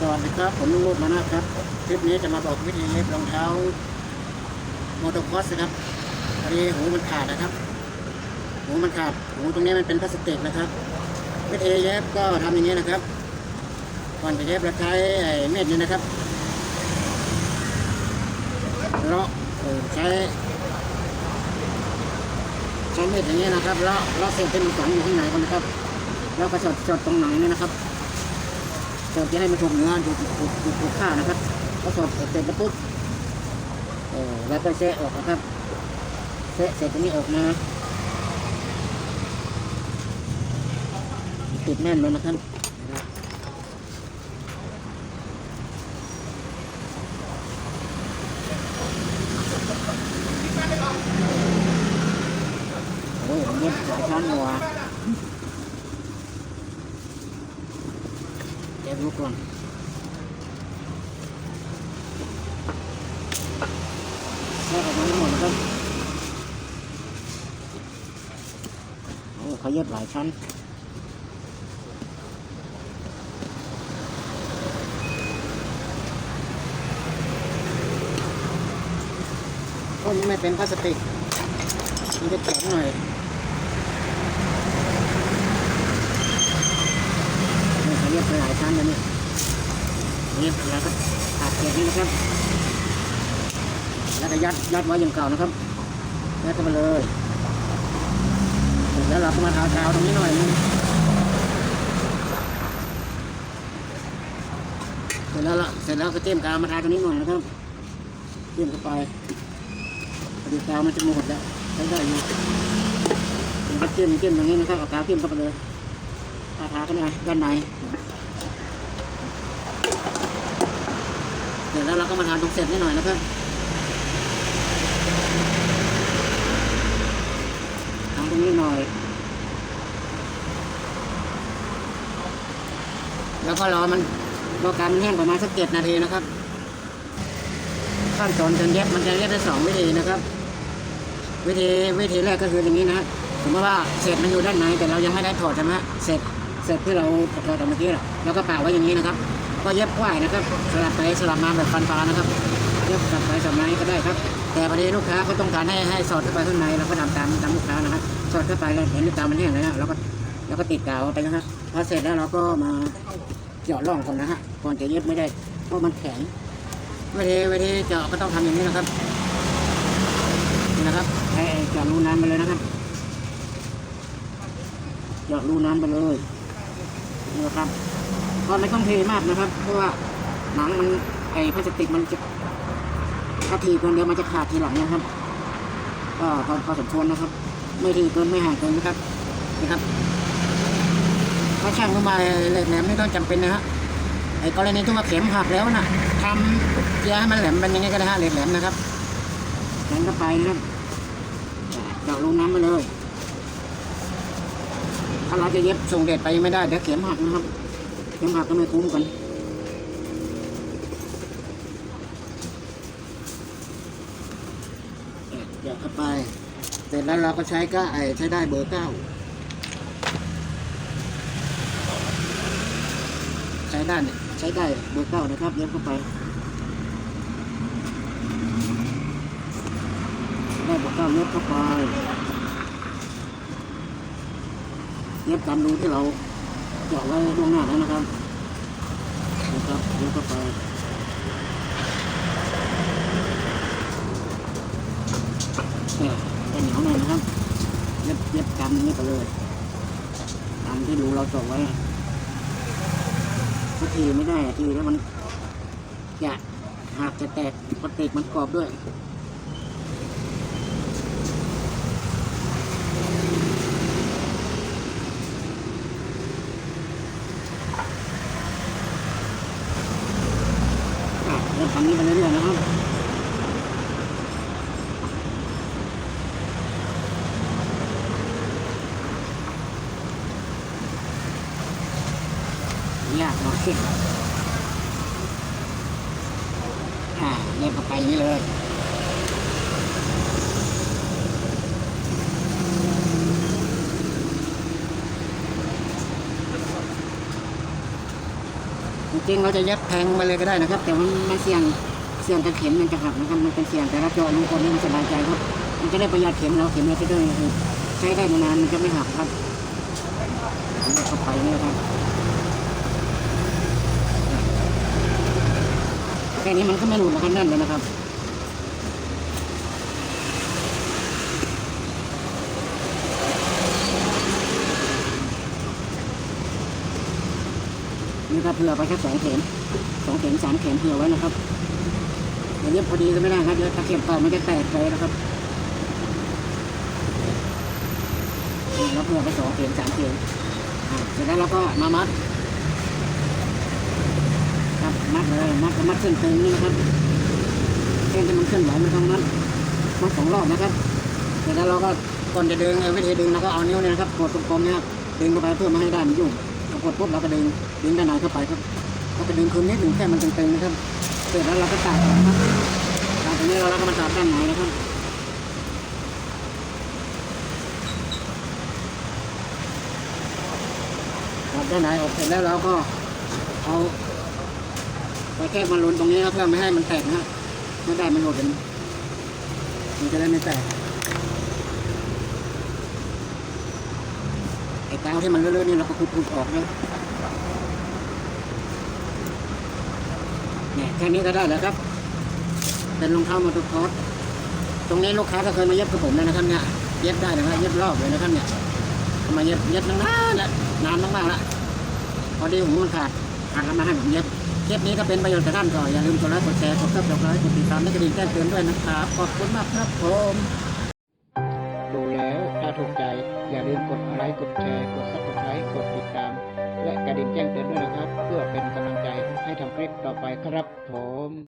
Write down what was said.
สวัสดีครับ ผมลุงรูดมานะครับ คลิปนี้จะมาบอกวิธีเย็บรองเท้ามอเตอร์คอสนะครับพอดีหูมันขาดนะครับ หูมันขาด หูตรงนี้มันเป็นพลาสติกนะครับ วิธีเย็บก็ทำอย่างนี้นะครับ ก่อนจะเย็บเราใช้ไอ้เม็ดนี้นะครับเลาะเออใช้ใช้เม็ดอย่างนี้นะครับเลาะเลาะเศษที่มันฝังอยู่ข้างในก่อนนะครับ แล้วก็สดสดตรงหนังนี่นะครับ สิร์ฟจะให้มันถูกเนื้อถูกถูกถูกถูกข้าวนะครับพอสดเสร็จแล้วปุ๊บเออแล้วก็เซะออกนะครับเซะเสร็จตรงนี้ออกมาติดแน่นเลยนะครับโอ้ยเย็บหลายชั้นหัว ดูก่อนแค่ออกมาหมดนะครับโอ้เขาเย็บหลายชั้นต้นไม่เป็นพลาสติกมันจะแข็งหน่อยนี่เขาเย็บ ไปหลายชั้นแล้วนี่เย็บแล้วก็ตัดเศษนี้นะครับ แล้วก็ยัดยัดไว้อย่างเก่านะครับยัดเข้ามาเลยเสร็จแล้วเราก็มาทากาวตรงนี้หน่อยนึงเสร็จแล้วล่ะเสร็จแล้วก็เตรียมกาวมาทาตรงนี้หน่อยนะครับเตรียมเข้าไปพอดีกาวมันจะหมดแล้วใช้ได้อยู่มันก็เตรียมเตรียมอย่างนี้นะครับเอากาวเตรียมเข้าไปเลยทาทากันนะด้านใน เสร็จแล้วเราก็มาทานตรงเสร็จนิดหน่อยนะครับทำตรงนี้หน่อย แล้วก็รอมันรอการมันแห้งประมาณสักเจ็ดนาทีนะครับ ขั้นตอนการเย็บมันจะเย็บได้สองวิธีนะครับ วิธีวิธีแรกก็คืออย่างนี้นะสมมติว่าเศษมันอยู่ด้านในแต่เรายังไม่ได้ถอดใช่ไหมเศษเศษที่เราถอดออกเมื่อกี้เราก็เปล่าไว้อย่างนี้นะครับ ก็เย็บไหวนะครับสลับไปสลับมาแบบฟันปลานะครับเย็บสลับไปสลับมาก็ได้ครับ แต่ประเด็นลูกค้าเขาต้องการให้ให้สอดเข้าไปข้างในเราก็ทำตามตามลูกค้านะครับสอดเข้าไปแล้วเห็นลูกกาวมันแห้งแล้วนะเราก็เราก็ติดกาวไปนะครับพอเสร็จแล้วเราก็มาเจาะร่องก่อนนะฮะก่อนจะเย็บไม่ได้เพราะมันแข็งวิธีวิธีเจาะก็ต้องทำอย่างนี้นะครับนะครับให้เจาะรูน้ำไปเลยนะครับเจาะรูน้ำไปเลยนะครับ ก็ไม่ต้องเทมากนะครับ เพราะว่าหนังมันไอพลาสติกมันจะถ้าทีเกินเดียวมันจะขาดทีหลังนะครับ ก็พอพอสมควรนะครับ ไม่ทีเกินไม่ห่างเกินนะครับนะครับถ้าช่างเข้ามาเหล็กแหลมไม่ต้องจำเป็นนะฮะไอกรณีที่ว่าเข็มหักแล้วนะทำเกียร์ให้มันแหลมเป็นยังไงก็ได้ฮะเหล็กแหลมนะครับแหลมเข้าไปนะครับเจาะลงน้ำไปเลยถ้าเราจะเย็บส่งเด็ดไปไม่ได้เดี๋ยวเข็มหักนะครับ เข็มหักก็ไม่คุ้มกันเดี๋ยวเข้าไป เสร็จแล้วเราก็ใช้ก็ไอใช้ได้เบอร์เก้าใช้ได้เนี่ยใช้ได้เบอร์เก้านะครับเย็บเข้าไปได้เบอร์เก้าเย็บเข้าไปเย็บตามรูที่เรา จาะไว้ล่วงหน้าแล้วนะครับนะครับเย็บเข้าไปเนี่ยเป็นเหนียวหน่อยนะครับเย็บเย็บกำนี้ไปเลยตามที่ดูเราจดไว้ถ้าทีไม่ได้ทีแล้วมันจะหากจะแตกพลาสติกมันกรอบด้วย อะเริ่ม ทำนี้ไปเรื่อยๆนะครับยากหน่อยอ่าเย็บเข้าไปนี้เลย จริงเราจะยัดแทงมาเลยก็ได้นะครับ แต่มันมันเสี่ยงเสี่ยงกับเข็มมันจะหักนะครับมันเป็นเสี่ยงแต่เราเจาะลงคนนี้มันสบายใจครับ มันจะได้ประหยัดเข็มเราเข็มเราจะได้ใช้ได้นานมันจะไม่หักครับเข้าไปนี่ครับแค่นี้มันก็ไม่หลุดมากันแน่นเลยนะครับ นี่ก็เผื่อไปแค่สองเข็มสองเข็มสามเข็มเผื่อไว้นะครับเดี๋ยวเย็บพอดีก็ไม่ได้ครับเดี๋ยวตะเข็บต่อมันจะแตกไปนะครับนี่เราเผื่อไปสองเข็มสามเข็มเสร็จแล้วเราก็มามัดครับมัดเลยมัดก็มัดเส้นตึงนี่นะครับเส้นที่มันเคลื่อนไหวมันต้องมัดมัดสองรอบนะครับเสร็จแล้วเราก็ก่อนจะดึงวิธีดึงเราก็เอานิ้วเนี่ยนะครับกดตรงๆเนี่ยครับดึงเข้าไปเพื่อไม่ให้ด้านมันยุ่งกดปุ๊บเราก็ดึง ดึงด้านในเข้าไปครับเราก็ดึงคืนนิดหนึ่งแค่มันตึงๆนะครับ เสร็จแล้วเราก็ตัดนะครับตัดตรงนี้แล้วเราก็มาตัดด้านในนะครับตัดด้านในออกเสร็จแล้วเราก็เอาไปแค่มาลุนตรงนี้ครับเพื่อไม่ให้มันแตกนะฮะไม่ได้มันหลุดกันมันจะได้ไม่แตกไอ้กาวที่มันเลื่อนๆนี่เราก็ขุดๆออกนะ เนี่ยแค่นี้ก็ได้แล้วครับ เป็นรองเท้ามอเตอร์คอร์สตรงนี้ลูกค้าก็เคยมาเย็บกับผมแล้วนะครับเนี่ย เย็บได้นะครับ เย็บรอบเลยนะครับเนี่ยมาเย็บเย็บนานแล้วนานมากๆแล้วพอดีผมมันขาดขาดแล้วมาให้ผมเย็บคลิปนี้ก็เป็นประโยชน์กับท่านก็อย่าลืมกดไลค์กดแชร์กดซับสไครต์กดติดตามและกระดิ่งแจ้งเตือนด้วยนะครับ ขอบคุณมากครับผม ดูแล้วถ้าถูกใจอย่าลืมกดไลค์กดแชร์กดซับสไครต์กดติดตาม และกระดิ่งแจ้งเตือนด้วย คลิปต่อไปครับผม